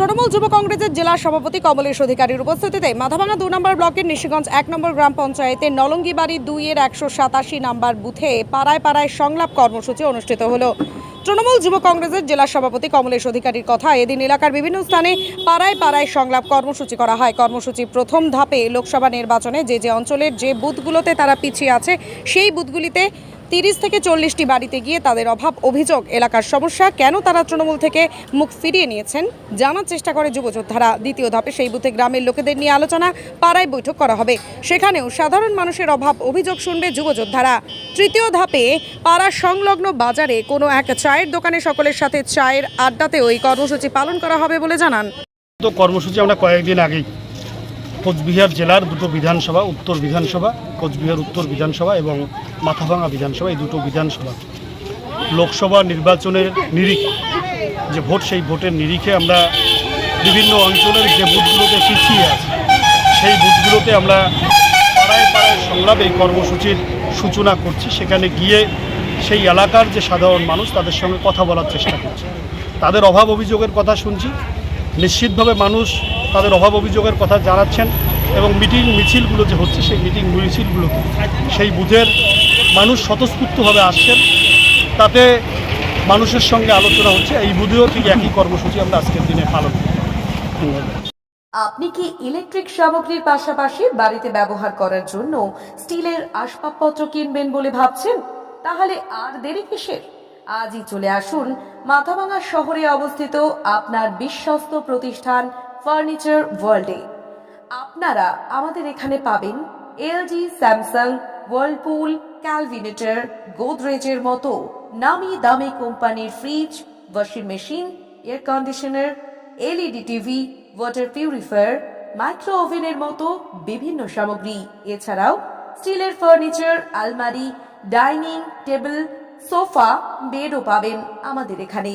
তৃণমূল যুব কংগ্রেসের জেলা সভাপতি কমলেশ অধিকারীর উপস্থিতিতে মাথাভাঙা দু নম্বর ব্লকের নিশিগঞ্জ এক নম্বর গ্রাম পঞ্চায়েতের নলঙ্গিবাড়ি দুইয়ের একশো সাতাশি নম্বর বুথে পাড়ায় পাড়ায় সংলাপ কর্মসূচি অনুষ্ঠিত হলো। তৃণমূল যুব কংগ্রেসের জেলা সভাপতি কমলেশ অধিকারীর কথা এদিন এলাকার বিভিন্ন স্থানে পাড়ায় পাড়ায় সংলাপ কর্মসূচি করা হয়। কর্মসূচি প্রথম ধাপে লোকসভা নির্বাচনে যে যে অঞ্চলের যে বুথগুলোতে তারা পিছিয়ে আছে, সেই বুথগুলিতে তিরিশ থেকে চল্লিশটি বাড়িতে গিয়ে তাদের অভাব, অভিযোগ, এলাকার সমস্যা, কেন তারা তৃণমূল থেকে মুখ ফিরিয়ে নিয়েছেন জানার চেষ্টা করে যুবযোদ্ধারা। দ্বিতীয় ধাপে সেই বুথে গ্রামের লোকেদের নিয়ে আলোচনা, পাড়ায় বৈঠক করা হবে। সেখানেও সাধারণ মানুষের অভাব, অভিযোগ শুনবে যুবযোদ্ধারা। তৃতীয় ধাপে পাড়া সংলগ্ন বাজারে কোনো এক চায়ের দোকানে সকলের সাথে চায়ের আড্ডাতেও এই কর্মসূচি পালন করা হবে বলে জানান। তো কর্মসূচি আমরা কয়েকদিন আগেই কোচবিহার জেলার দুটো বিধানসভা, উত্তর বিধানসভা, কোচবিহার, উত্তর বিধানসভা এবং মাথাভাঙা বিধানসভা, এই দুটো বিধানসভা। লোকসভা নির্বাচনের নিরিখে, যে ভোট, সেই ভোটের নিরিখে আমরা বিভিন্ন অঞ্চলের যে বুথগুলোতে পিছিয়ে আছে, সেই বুথগুলোতে আমরা পাড়ায় পাড়ায় সংলাপ এই কর্মসূচির সূচনা করছি। সেখানে গিয়ে সেই এলাকার যে সাধারণ মানুষ, তাদের সঙ্গে কথা বলার চেষ্টা করছি। তাদের অভাব অভিযোগের কথা শুনছি। নিশ্চিতভাবে মানুষ তাদের অভাব অভিযোগের কথা জানাচ্ছেন এবং মিটিং মিছিলগুলো যে হচ্ছে, সেই মিটিং মিছিলগুলোতে সেই বুথের মানুষ স্বতঃস্ফূর্তভাবে আসছেন। তাতে মানুষের সঙ্গে আলোচনা হচ্ছে। এই বুধেও ঠিক একই কর্মসূচি আমরা আজকের দিনে পালন করি আপনি কি ইলেকট্রিক সামগ্রীর পাশাপাশি বাড়িতে ব্যবহার করার জন্য স্টিলের আসবাবপত্র কিনবেন বলে ভাবছেন? তাহলে আর দেরি কিসের? আজই চলে আসুন মাথাভাঙা শহরে অবস্থিত আপনার বিশ্বস্ত প্রতিষ্ঠান ফার্নিচার ওয়ার্ল্ডে। আপনারা আমাদের এখানে পাবেন এলজি, স্যামসাং ওয়ার্লপুল ক্যালভিনেটর, গোদরেজের মতো নামি দামি কোম্পানির fridge, washing machine, air conditioner, LED TV, water purifier, micro ওভেনের মতো বিভিন্ন সামগ্রী। এছাড়াও স্টিলের ফার্নিচার, আলমারি, ডাইনিং টেবিল, সোফা, বেডও পাবেন আমাদের এখানে।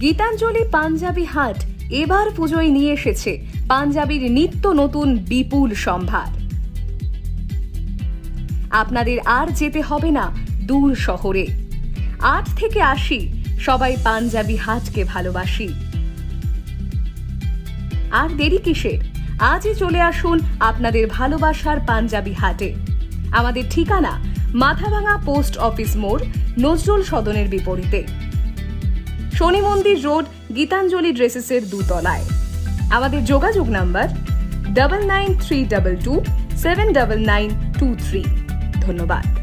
Gitanjali Punjabi হাট এবার পুজোয় নিয়ে এসেছে পাঞ্জাবির নিত্য নতুন বিপুল সম্ভার। আপনাদের আর যেতে হবে না দূর শহরে। আট থেকে আশি, সবাই পাঞ্জাবি হাটকে ভালোবাসি। আর দেরি কিসের আজই চলে আসুন আপনাদের ভালোবাসার পাঞ্জাবি হাটে। আমাদের ঠিকানা মাথাভাঙা পোস্ট অফিস মোড়, নজরুল সদনের বিপরীতে। শনি মন্দির রোড গীতাঞ্জলি ড্রেসেসের দুতলায়। আমাদের যোগাযোগ number double nine three double two seven double nine two three ধন্যবাদ।